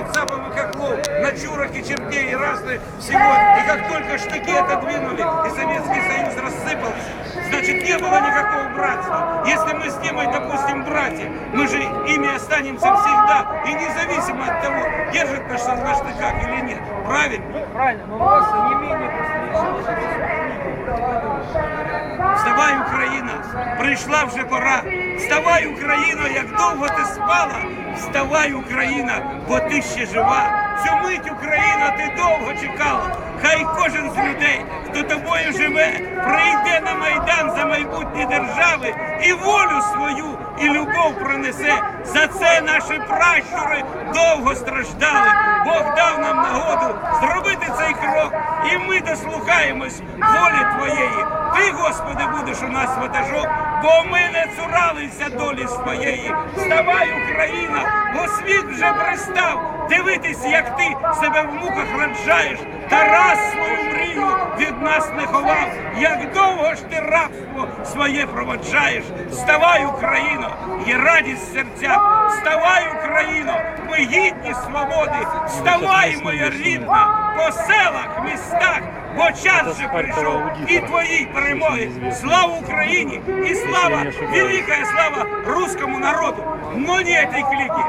кацапов и хохлов, на чурок и чертей и разных всего. И как только штыки отодвинули, и Советский Союз рассыпался, значит, не было никакого братства. Если мы с Темой, допустим, братья, мы же ими останемся всегда, и независимо от того, держит нас на штыках или нет. Правильно? Правильно, но у вас не менее Прийшла вже пора. Вставай, Україно, як довго ти спала. Вставай, Україна, бо ти ще жива. Цю мить Україна ти довго чекала. Хай кожен з людей, хто тобою живе, прийде на майдан за майбутнє держави і волю свою, і любов пронесе. За це наші пращури довго страждали. Ми дослухаємось волі Твоєї. Ти, Господи, будеш у нас ватажок, бо ми не цуралися долі своєї. Вставай, Україна, бо світ вже пристав. Дивитись, як ти себе в муках раджаєш, та раз свою мрію від нас не ховав. Як довго ж ти рабство своє проводжаєш? Вставай, Україно, є радість в серцях. Вставай, Україно, ми гідні свободи. Вставай, моя рідна, по селах, містах. Бо час же прийшов і твоїй перемоги. Слава Україні і слава, велика слава руському народу. Но не этой клики.